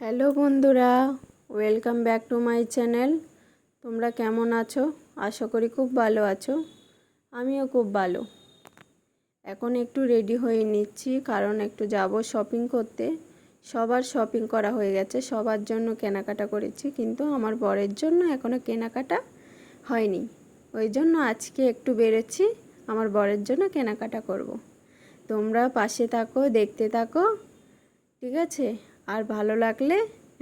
Hello বন্ধুরা welcome back to my channel তোমরা কেমন আছো? আশা করি খুব ভালো আছো। আমিও খুব ভালো। এখন একটু রেডি হয়ে নিচ্ছি, কারণ একটু যাব শপিং করতে। সবার শপিং করা হয়ে গেছে, সবার জন্য কেনাকাটা করেছি, কিন্তু আমার বরের জন্য এখনও কেনাকাটা হয়নি। ওই জন্য আজকে একটু বেরোচ্ছি, আমার বরের জন্য কেনাকাটা করব। তোমরা পাশে থাকো, দেখতে থাকো, ঠিক আছে? আর ভালো লাগলে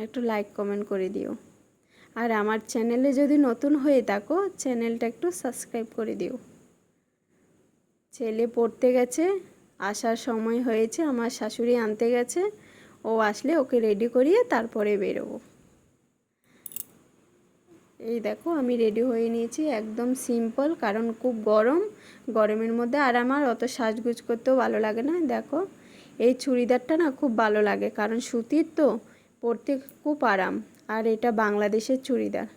একটু লাইক কমেন্ট করে দিও। আর আমার চ্যানেলে যদি নতুন হয়ে থাকো চ্যানেলটা একটু সাবস্ক্রাইব করে দিও। ছেলে পড়তে গেছে, আসার সময় হয়েছে, আমার শাশুড়ি আনতে গেছে, ও আসলে ওকে রেডি করিয়ে তারপরে বেরোবো। এই দেখো, আমি রেডি হয়ে নিয়েছি, একদম সিম্পল কারণ খুব গরম। গরমের মধ্যে আর আমার অত সাজগুজ করতেও ভালো লাগে না, দেখো। এই চুড়িদারটা না খুব ভালো লাগে, কারণ সুতির তো পরতে খুব আরাম, আর এটা বাংলাদেশের চুড়িদার।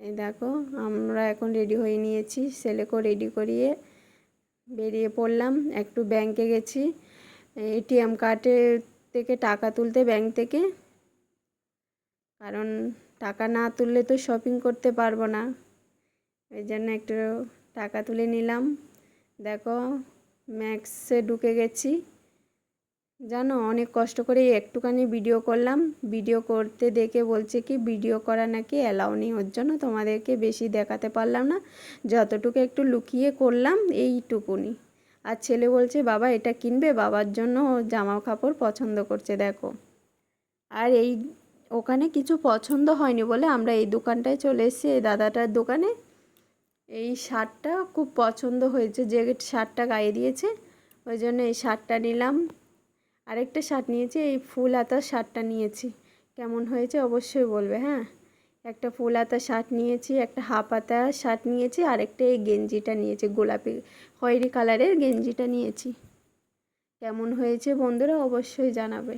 এই দেখো, আমরা এখন রেডি হয়ে নিয়েছি ছেলেকেও রেডি করিয়ে বেরিয়ে পড়লাম, একটু ব্যাংকে গেছি এটিএম কার্ডে থেকে টাকা তুলতে ব্যাংক থেকে, কারণ টাকা না তুললে তো শপিং করতে পারব না, এই জন্য একটু টাকা তুলে নিলাম, দেখো ম্যাক্সে ঢুকে গেছি। জানো, অনেক কষ্ট করে একটুখানি ভিডিও করলাম। ভিডিও করতে দেখে বলছে কি ভিডিও করা নাকি অ্যালাউ নেই। ওর জন্য তোমাদেরকে বেশি দেখাতে পারলাম না। যতটুকু একটু লুকিয়ে করলাম, এইটুকুনি। আর ছেলে বলছে, বাবা, এটা কিনবে? বাবার জন্য জামা কাপড় পছন্দ করছে, দেখো। আর এই, ওখানে কিছু পছন্দ হয়নি বলে আমরা এই দোকানটায় চলে এসেছি, এই দাদাটার দোকানে। এই শার্টটা খুব পছন্দ হয়েছে, যে শার্টটা গায়ে দিয়েছে, ওই জন্য এই শার্টটা নিলাম। আরেকটা শার্ট নিয়েছি, এই ফুল হাতার শার্টটা নিয়েছি। কেমন হয়েছে অবশ্যই বলবে হ্যাঁ? একটা ফুল হাতা শার্ট নিয়েছি, একটা হাফ হাতা শার্ট নিয়েছি, আরেকটা এই গেঞ্জিটা নিয়েছি, গোলাপি, খয়েরি কালারের গেঞ্জিটা নিয়েছি। কেমন হয়েছে বন্ধুরা অবশ্যই জানাবে।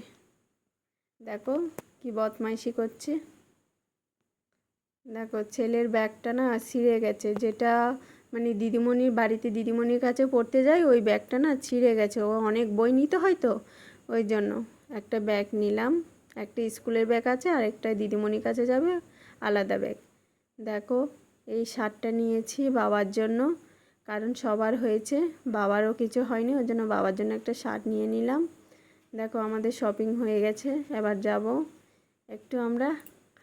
দেখো কি বদমাইশি করছে। দেখো, ছেলের ব্যাগটা না ছিঁড়ে গেছে। যেটা মানে দিদিমণির বাড়িতে দিদিমণির কাছে পড়তে যায়, ওই ব্যাগটা না ছিঁড়ে গেছে। ও অনেক বই নিতে হয় তো ওই জন্য একটা ব্যাগ নিলাম। একটা স্কুলের ব্যাগ আছে, আর একটা দিদিমণির কাছে যাবে, আলাদা ব্যাগ। দেখো, এই শার্টটা নিয়েছি বাবার জন্য, কারণ সবার হয়েছে। বাবারও কিছু হয়নি ওই জন্য বাবার জন্য একটা শার্ট নিয়ে নিলাম। দেখো, আমাদের শপিং হয়ে গেছে, এবার যাব। একটু আমরা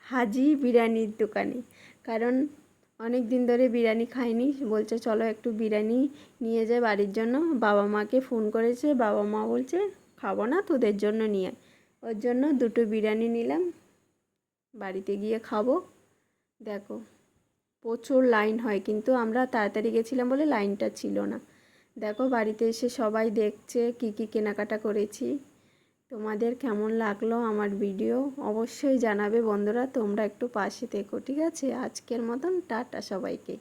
হাজি বিরিয়ানির দোকানে। কারণ অনেক দিন ধরে বিরিয়ানি খাইনি। বলছে, চলো একটু বিরিয়ানি নিয়ে যায় বাড়ির জন্য। বাবা মাকে ফোন করেছে, বাবা মা বলছে, খাব না, তোদের জন্য নিয়ে ওর জন্য দুটো বিরিয়ানি নিলাম। বাড়িতে গিয়ে খাব। দেখো, প্রচুর লাইন হয়, কিন্তু আমরা তাড়াতাড়ি গেছিলাম বলে লাইনটা ছিল না। দেখো, বাড়িতে এসে সবাই দেখছে, কি কি কেনাকাটা করেছি। তোমাদের কেমন লাগল আমার ভিডিও অবশ্যই জানাবে বন্ধুরা, তোমরা একটু পাশে থেকো, ঠিক আছে? আজকের মতন, টাটা সবাইকে।